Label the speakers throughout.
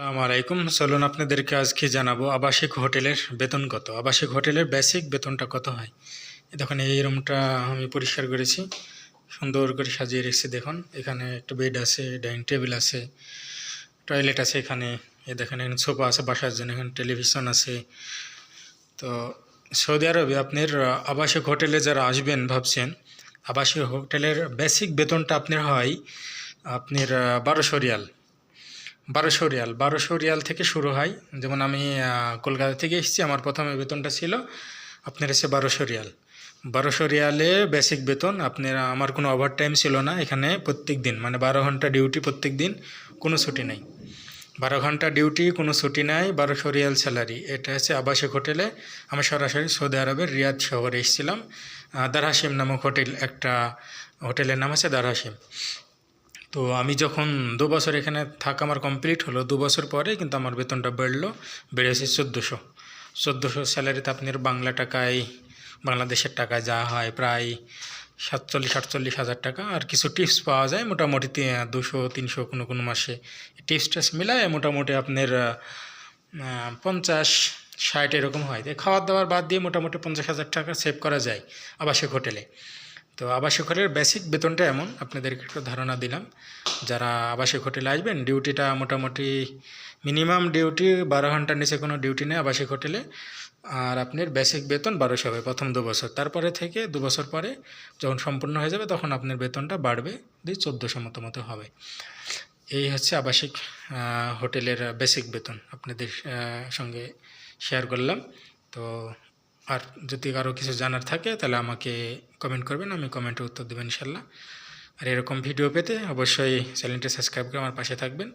Speaker 1: আসসালামু আলাইকুম। চলুন আপনাদেরকে আজকে জানাব আবাসিক হোটেলের বেতন কত। আবাসিক হোটেলের বেসিক বেতনটা কত হয়? দেখুন, এই রুমটা আমি পরিষ্কার করেছি। সুন্দর করে সাজিয়ে রেখেছি, দেখুন। এখানে একটা বেড আছে, ডাইনিং টেবিল আছে, টয়লেট আছে এখানে। এ দেখেন, এখানে সোফা আছে, বাসার জন্য এখানে টেলিভিশন আছে। তো সৌদি আরবে আপনার আবাসিক হোটেলে যারা আসবেন ভাবছেন, আবাসিক হোটেলের বেসিক বেতনটা আপনার হয় আপনার বারোশো রিয়াল। বারোশো রিয়াল। বারোশো রিয়াল থেকে শুরু হয়, যেমন আমি কলকাতা থেকে এসেছি, আমার প্রথমে বেতনটা ছিল আপনার এসে বারোশো রিয়াল। বারোশো রিয়ালে বেসিক বেতন, আপনার, আমার কোনো ওভার টাইম ছিল না এখানে প্রত্যেক দিন মানে বারো ঘণ্টা ডিউটি প্রত্যেক দিন, কোনো ছুটি নেই। বারো ঘণ্টা ডিউটি কোনো ছুটি নাই, বারোশো রিয়াল স্যালারি এটা হচ্ছে আবাসিক হোটেলে, আমি সরাসরি সৌদি আরবের রিয়াদ শহরে এসেছিলাম দারহাসিম নামক হোটেল, একটা হোটেলের নাম আছে দারহাসিম। তো আমি যখন দু বছর এখানে থাকা আমার কমপ্লিট হলো, দু বছর পরে কিন্তু আমার বেতনটা বেড়লো বেড়েছে চোদ্দোশো। চোদ্দোশো স্যালারিতে আপনার বাংলা টাকায়, বাংলাদেশের টাকায় যা হয় প্রায় সাতচল্লিশ, আটচল্লিশ হাজার টাকা। আর কিছু টিপস পাওয়া যায়, মোটামুটি দুশো, তিনশো কোনো কোনো মাসে। টিপস টিপস মিলায় মোটামুটি আপনার পঞ্চাশ, ষাট এরকম হয়। খাওয়ার দাওয়ার বাদ দিয়ে মোটামুটি পঞ্চাশ হাজার টাকা সেভ করা যায় আবাসিক হোটেলে। তো আবাসিক হোটেলের বেসিক বেতনটা এমন, আপনাদেরকে একটু ধারণা দিলাম। যারা আবাসিক হোটেলে আসবেন, ডিউটিটা মোটামুটি মিনিমাম ডিউটি বারো ঘণ্টার নিচে কোনো ডিউটি নেই আবাসিক হোটেলে আর আপনার বেসিক বেতন বারোশো হবে প্রথম দু বছর। তারপরে থেকে দু বছর পরে যখন সম্পূর্ণ হয়ে যাবে তখন আপনার বেতনটা বাড়বে দিয়ে চোদ্দোশো মতো মতো হবে। এই হচ্ছে আবাসিক হোটেলের বেসিক বেতন আপনাদের সঙ্গে শেয়ার করলাম। তো আর যদি কারও কিছু জানার থাকে তাহলে আমাকে কমেন্ট করবেন, আমি কমেন্টে উত্তর দেবেন ইনশাল্লাহ। আর এরকম ভিডিও পেতে অবশ্যই চ্যানেলটি সাবস্ক্রাইব করে আমার পাশে থাকবেন।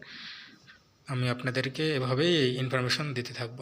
Speaker 1: আমি আপনাদেরকে এভাবেই ইনফরমেশন দিতে থাকব।